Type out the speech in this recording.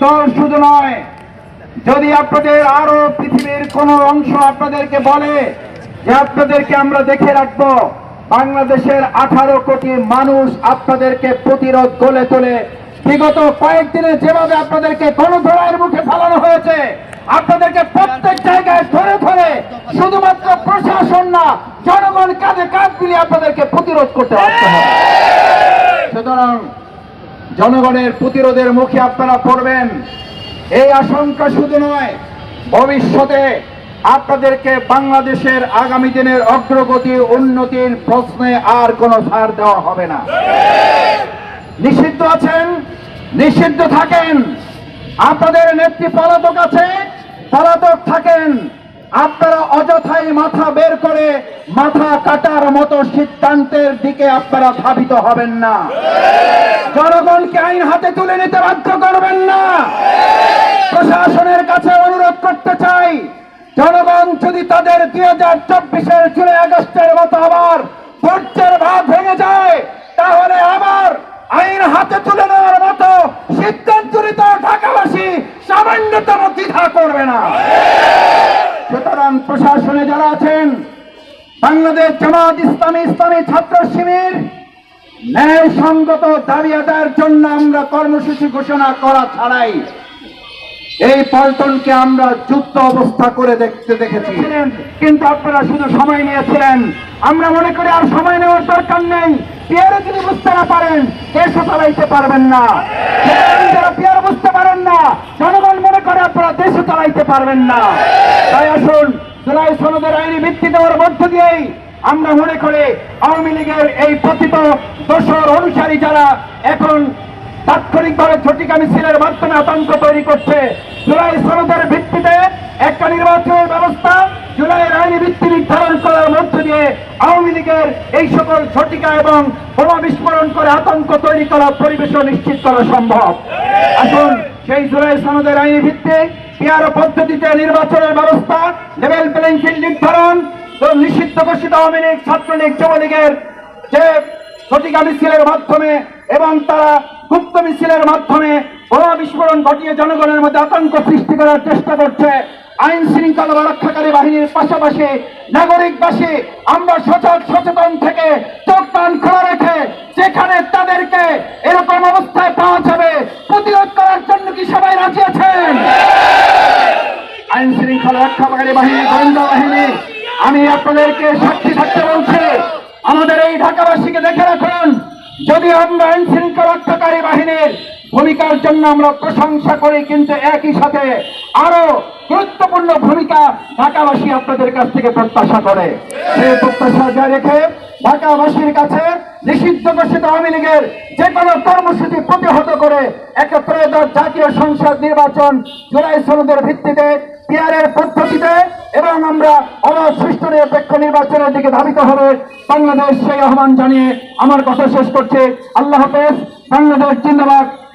শুধু নয়, যদি আপনাদের আরও পৃথিবীর কোন অংশ আপনাদেরকে বলে যে আপনাদেরকে আমরা দেখে রাখব, বাংলাদেশের আঠারো কোটি মানুষ আপনাদেরকে প্রতিরোধ গলে তোলে। বিগত কয়েকদিনে যেভাবে আপনাদেরকে গণধরায়ের মুখে ফেলানো হয়েছে, আপনাদেরকে প্রত্যেক জায়গায় ধরে ধরে শুধুমাত্র প্রশাসন না, জনগণ কাঁধে কাঁধ মিলিয়ে আপনাদেরকে প্রতিরোধ করতে বাধ্য হবে। সুতরাং জনগণের প্রতিরোধের মুখে আপনারা পড়বেন। এই আশঙ্কা শুধু নয়, ভবিষ্যতে আপনাদেরকে বাংলাদেশের আগামী দিনের অগ্রগতি, উন্নতির প্রশ্নে আর কোনো ছাড় দেওয়া হবে না। নিষিদ্ধ আছেন, নিষিদ্ধ থাকেন। আপনাদের নেত্রী পলাতক আছে, পলাতক থাকেন। আপনারা অযথাই মাথা বের করে মাথা কাটার মতো সিদ্ধান্তের দিকে আপনারা ধাবিত হবেন না। জনগণকে আইন হাতে তুলে নিতে বাধ্য করবেন না। প্রশাসনের কাছে অনুরোধ করতে চাই, জনগণ যদি তাদের দুই হাজার চব্বিশের জুলাই আগস্টের মতো আবার ধৈর্যের ভাব ভেঙে যায়, তাহলে আবার আইন হাতে তুলে নেওয়ার মতো সিদ্ধান্ত নিতে ঢাকাবাসী সামান্যতম দ্বিধা করবে না। প্রশাসনে যারা আছেন, বাংলাদেশ জামাত ইসলামী ইসলামী ছাত্র শিবির ন্যায়সঙ্গত দাবি আদায়ের জন্য আমরা কর্মসূচি ঘোষণা করা ছাড়াই এই পল্টনকে আমরা যুদ্ধ অবস্থা করে দেখতে দেখেছি। কিন্তু আপনারা শুধু সময় নিয়েছিলেন। আমরা মনে করি আর সময় নেওয়ার দরকার নেই। পিয়ারে যদি বুঝতে না পারেন দেশও চালাইতে পারবেন না? যারা পিয়ারে বুঝতে পারেন না, জনগণ মনে করে আপনারা দেশও চালাইতে পারবেন না। তাই আসুন জুলাই সনদের আইনি ভিত্তি দেওয়ার মধ্য দিয়েই আমরা মনে করি আওয়ামী লীগের এই পতিত দোষর অনুসারী যারা এখন তাৎক্ষণিকভাবে ঝটিকা মিছিলের মাধ্যমে আতঙ্ক তৈরি করছে, জুলাই সনদের ভিত্তিতে একটা নির্বাচনের ব্যবস্থা জুলাইয়ের আইনি ভিত্তি নির্ধারণ করার মধ্য দিয়ে আওয়ামী লীগের এই সকল ঝটিকা এবং বোমা বিস্ফোরণ করে আতঙ্ক তৈরি করা পরিবেশও নিশ্চিত করা সম্ভব। আসুন সেই জুলাই সনদের আইনি ভিত্তি পিয়ার পদ্ধতিতে নির্বাচনের ব্যবস্থা, লেভেল প্লেইং ফিল্ড নির্ধারণ নিষিদ্ধ ঘোষিত আওয়ামী লীগ, ছাত্রলীগ, যুবলীগের যে প্রতিকা মিছিলের মাধ্যমে এবং তারা গুপ্ত মিছিলের মাধ্যমে বোমা বিস্ফোরণ ঘটিয়ে জনগণের মধ্যে আতঙ্ক সৃষ্টি করার চেষ্টা করছে। আইন শৃঙ্খলা রক্ষাকারী বাহিনীর পাশাপাশি নাগরিকবাসী, আমরা সচেতন থেকে চোখ কান খোলা রেখে যেখানে তাদেরকে এরকম অবস্থায় পাওয়া যাবে প্রতিরোধ করার জন্য কি সবাই রাজি আছেন আইন শৃঙ্খলা রক্ষাকারী বাহিনী, গোয়েন্দা বাহিনী, আমি আপনাদেরকে সাক্ষী থাকতে বলছি, আমাদের এই ঢাকাবাসীকে দেখে রাখুন, যদি আমরা আইন শৃঙ্খলা রক্ষাকারী বাহিনীর ভূমিকার জন্য আমরা প্রশংসা করি, কিন্তু একই সাথে আরও গুরুত্বপূর্ণ ভূমিকা ঢাকাবাসী আপনাদের কাছ থেকে প্রত্যাশা করে। সেই প্রত্যাশা যা রেখে ঢাকাবাসীর কাছে নিষিদ্ধ ঘোষিত আওয়ামী লীগের যে কোনো কর্মসূচি প্রতিহত করে একটা ত্রয়োদশ জাতীয় সংসদ নির্বাচন জুলাই সনদের ভিত্তিতে পিয়ারের পদ্ধতিতে এবং আমরা অবাধ নিরপেক্ষ নির্বাচনের দিকে ধাবিত হবে। বাংলাদেশ, সেই আহ্বান জানিয়ে আমার কথা শেষ করছে। আল্লাহ হাফেজ। বাংলাদেশ জিন্দাবাদ।